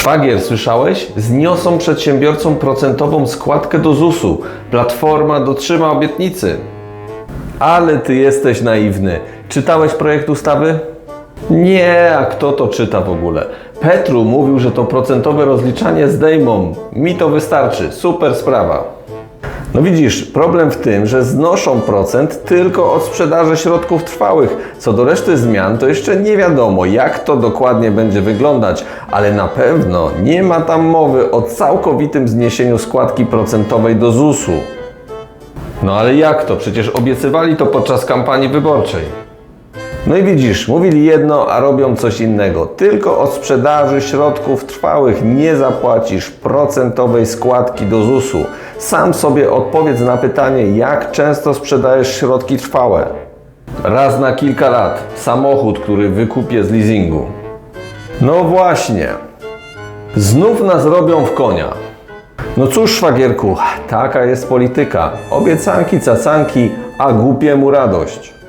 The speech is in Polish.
Szwagier, słyszałeś? Zniosą przedsiębiorcom procentową składkę do ZUS-u. Platforma dotrzyma obietnicy. Ale ty jesteś naiwny. Czytałeś projekt ustawy? Nie, a kto to czyta w ogóle? Petru mówił, że to procentowe rozliczanie zdejmą. Mi to wystarczy. Super sprawa. No widzisz, problem w tym, że znoszą procent tylko od sprzedaży środków trwałych. Co do reszty zmian, to jeszcze nie wiadomo, jak to dokładnie będzie wyglądać, ale na pewno nie ma tam mowy o całkowitym zniesieniu składki procentowej do ZUS-u. No ale jak to? Przecież obiecywali to podczas kampanii wyborczej. No i widzisz, mówili jedno, a robią coś innego. Tylko od sprzedaży środków trwałych nie zapłacisz procentowej składki do ZUS-u. Sam sobie odpowiedz na pytanie, jak często sprzedajesz środki trwałe. Raz na kilka lat. Samochód, który wykupię z leasingu. No właśnie. Znów nas robią w konia. No cóż, szwagierku, taka jest polityka. Obiecanki, cacanki, a głupiemu radość.